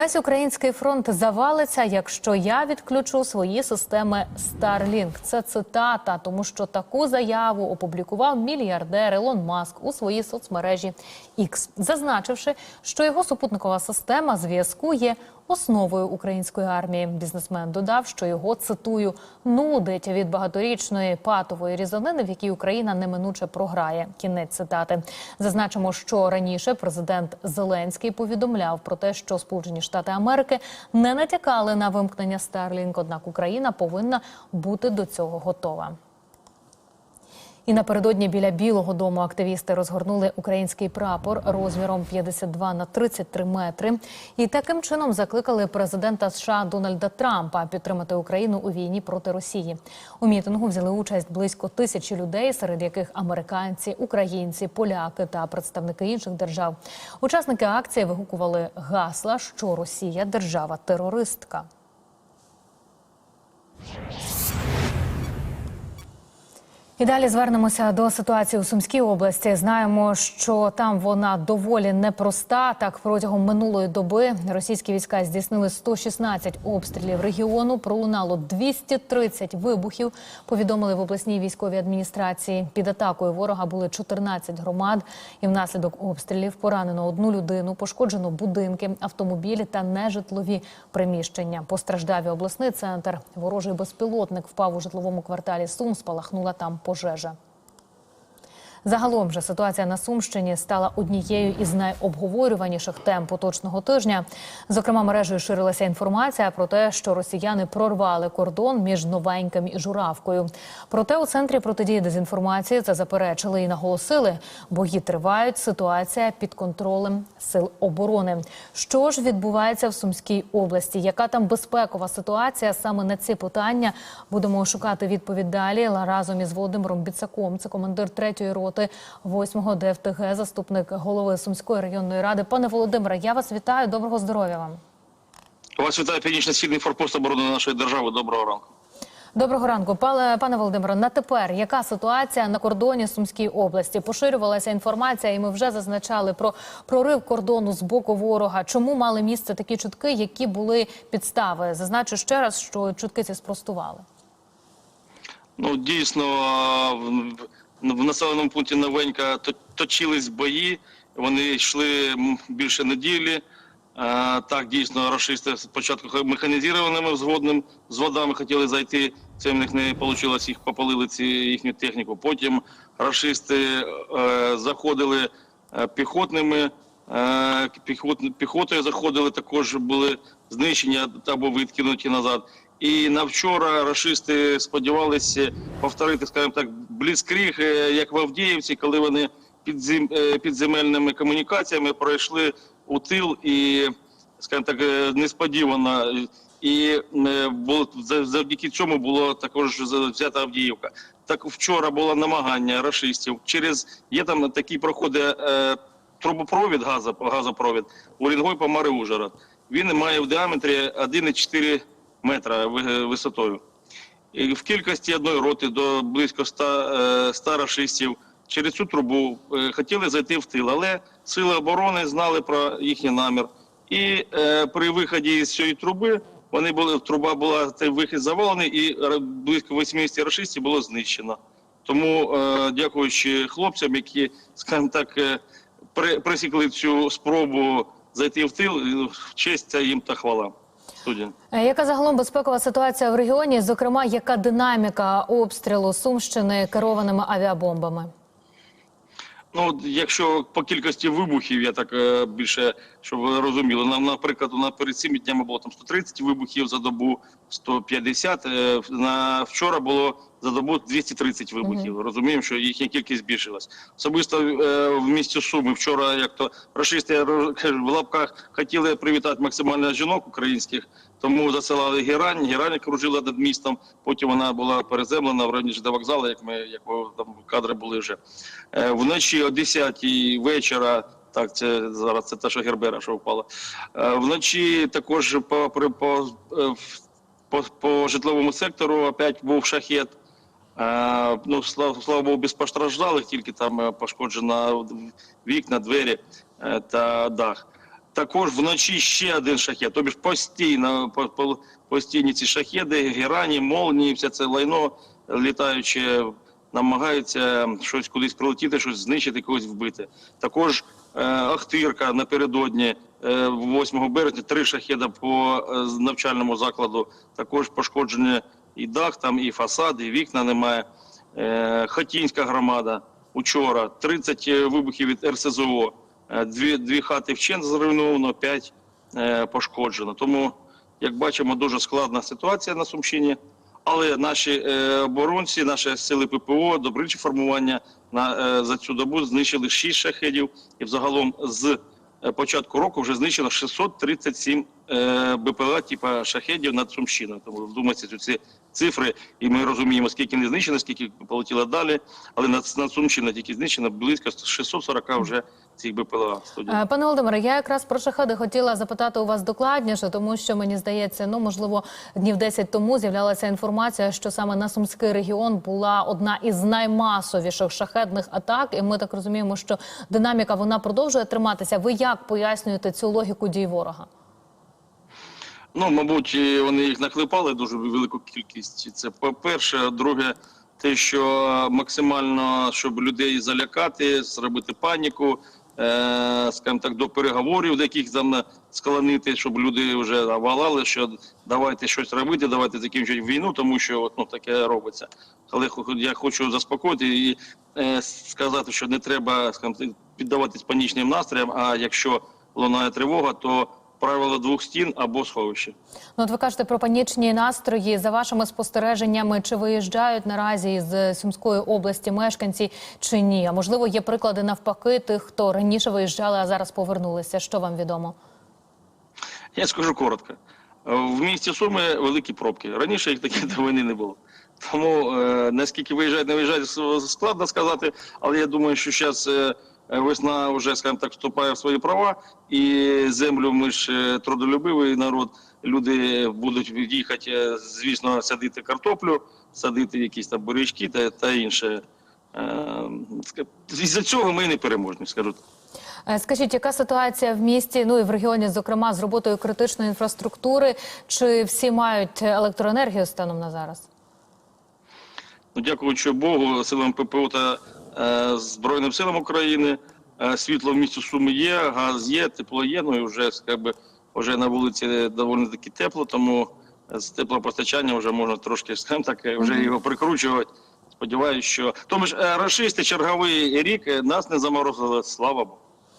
Весь український фронт завалиться, якщо я відключу свої системи Starlink. Це цитата, тому що таку заяву опублікував мільярдер Ілон Маск у своїй соцмережі X, зазначивши, що його супутникова система зв'язку є основою української армії. Бізнесмен додав, що його цитую нудить від багаторічної патової різанини, в якій Україна неминуче програє. Кінець цитати. Зазначимо, що раніше президент Зеленський повідомляв про те, що Сполучені Штати Америки не натякали на вимкнення Starlink, однак Україна повинна бути до цього готова. І напередодні біля Білого дому активісти розгорнули український прапор розміром 52 на 33 метри. І таким чином закликали президента США Дональда Трампа підтримати Україну у війні проти Росії. У мітингу взяли участь близько тисячі людей, серед яких американці, українці, поляки та представники інших держав. Учасники акції вигукували гасла, що Росія держава терористка. І далі звернемося до ситуації у Сумській області. Знаємо, що там вона доволі непроста. Так, протягом минулої доби російські війська здійснили 116 обстрілів регіону. Пролунало 230 вибухів. Повідомили в обласній військовій адміністрації. Під атакою ворога були 14 громад. І внаслідок обстрілів поранено одну людину, пошкоджено будинки, автомобілі та нежитлові приміщення. Постраждав і обласний центр. Ворожий безпілотник впав у житловому кварталі Сум. Спалахнула там pożerze. Загалом же ситуація на Сумщині стала однією із найобговорюваніших тем поточного тижня. Зокрема, мережею ширилася інформація про те, що росіяни прорвали кордон між новеньким і журавкою. Проте у центрі протидії дезінформації це заперечили і наголосили. Бої тривають. Ситуація під контролем сил оборони. Що ж відбувається в Сумській області? Яка там безпекова ситуація? Саме на ці питання будемо шукати відповідь далі разом із Володимиром Біцаком. Це командир третьої роти. 8-го ДФТГ, заступник голови Сумської районної ради. Пане Володимире, я вас вітаю. Доброго здоров'я вам. Вас вітає північно-східний форпост оборони нашої держави. Доброго ранку. Доброго ранку, пане пане Володимире. На тепер яка ситуація на кордоні Сумської області? Поширювалася інформація, і ми вже зазначали про прорив кордону з боку ворога. Чому мали місце такі чутки? Які були підстави? Зазначу ще раз, що чутки ці спростували. Ну дійсно в, в населеному пункті Новенька точились бої. Вони йшли більше неділі. Так дійсно рашисти спочатку механізованими взводним взводами хотіли зайти. Це в них не вийшло, їх попалили ці їхню техніку. Потім рашисти е, заходили піхотними. Піхот, піхотою заходили, також були знищені або відкинуті назад. І на вчора рашисти сподівалися повторити, скажімо так, бліцкріг, як в Авдіївці, коли вони під зем... підземельними комунікаціями пройшли у тил і, скажімо так, несподівано. І було завдяки цьому було також взята Авдіївка. Так вчора було намагання рашистів через є там такі проходи е, трубопровід, газо, газопровід Урінгой по Мари Ужгород. Він має в діаметрі 1,4 метра висотою. В кількості одної роти до близько 100, 100 рашистів через цю трубу хотіли зайти в тил, але сили оборони знали про їхній намір. І е, при виході з цієї труби вони були труба була цей вихід завалений, і близько 80 рашистів було знищено. Тому, е, дякуючи хлопцям, які, скажімо так, е, при, присікли цю спробу зайти в тил, честь їм та хвала. Студія. Яка загалом безпекова ситуація в регіоні? Зокрема, яка динаміка обстрілу Сумщини керованими авіабомбами? Ну, якщо по кількості вибухів, я так е, більше щоб ви розуміли, нам, наприклад, на перед цими днями було там 130 вибухів за добу, 150, е, на вчора було за добу 230 вибухів. -huh. Розуміємо, що їхня кількість збільшилась. Особисто е, в місті Суми вчора, як то рашисти в лапках хотіли привітати максимально жінок українських, тому засилали герань. Герань кружила над містом. Потім вона була переземлена в районі до вокзалу, як ми як там кадри були вже е, вночі о 10 вечора. Так, це зараз це те, що Гербера, що впала. Е, вночі також по по, по, по, по житловому сектору опять був шахет. Е, ну, слава, слава Богу, без постраждалих, тільки там пошкоджено вікна, двері та дах. Також вночі ще один шахет. Тобі ж постійно по- по- постійні ці шахеди, герані, молнії, все це лайно літаюче, намагаються щось кудись прилетіти, щось знищити, когось вбити. Також е, Ахтирка напередодні е, 8 березня три шахеда по е, навчальному закладу. Також пошкоджені і дах, там, і фасад, і вікна немає. Е, Хотінська громада учора 30 вибухів від РСЗО. Е, Дві, дві хати вчен зруйновано, п'ять е, пошкоджено. Тому, як бачимо, дуже складна ситуація на Сумщині. Але наші е, оборонці, наші сили ППО, добричі формування на е, за цю добу знищили 6 шахедів, і взагалом з е, початку року вже знищено 637 е, БПЛА типа шахедів над Сумщиною. Тому вдумайтеся ці цифри, і ми розуміємо, скільки не знищено, скільки полетіло далі. Але над, над Сумщиною тільки знищено близько 640 вже цих БПЛА. Е, Пане Володимире, я якраз про шахеди хотіла запитати у вас докладніше, тому що мені здається, ну можливо, днів 10 тому з'являлася інформація, що саме на Сумський регіон була одна із наймасовіших шахедних атак, і ми так розуміємо, що динаміка вона продовжує триматися. Ви як пояснюєте цю логіку дій ворога? Ну, мабуть, вони їх наклепали дуже велику кількість. Це по-перше. Друге, те, що максимально, щоб людей залякати, зробити паніку, е, скажімо так, до переговорів, до яких там склонити, щоб люди вже валали, що давайте щось робити, давайте закінчити війну, тому що от, ну, таке робиться. Але я хочу заспокоїти і е, сказати, що не треба скажімо, піддаватись панічним настроям, а якщо лунає тривога, то правило двох стін або сховище. Ну, от ви кажете про панічні настрої. За вашими спостереженнями, чи виїжджають наразі з Сумської області мешканці чи ні? А можливо, є приклади навпаки тих, хто раніше виїжджали, а зараз повернулися. Що вам відомо? Я скажу коротко. В місті Суми великі пробки. Раніше їх таких до війни не було. Тому е, наскільки виїжджають, не виїжджають, складно сказати. Але я думаю, що зараз е, весна вже, скажімо так, вступає в свої права, і землю ми ж е, трудолюбивий народ. Люди будуть їхати, е, звісно, садити картоплю, садити якісь там бурячки та, та інше. Е, Із-за цього ми не переможні, скажу так. Скажіть, яка ситуація в місті, ну і в регіоні, зокрема, з роботою критичної інфраструктури? Чи всі мають електроенергію станом на зараз? Ну, дякуючи Богу, силам ППО та Збройним силам України. Е, світло в місті Суми є, газ є, тепло є. Ну і вже скаби вже на вулиці доволі таки тепло, тому з теплопостачання вже можна трошки скажімо так, е, вже його прикручувати. Сподіваюсь, що тому ж е, рашисти черговий рік е, нас не заморозили, слава Богу.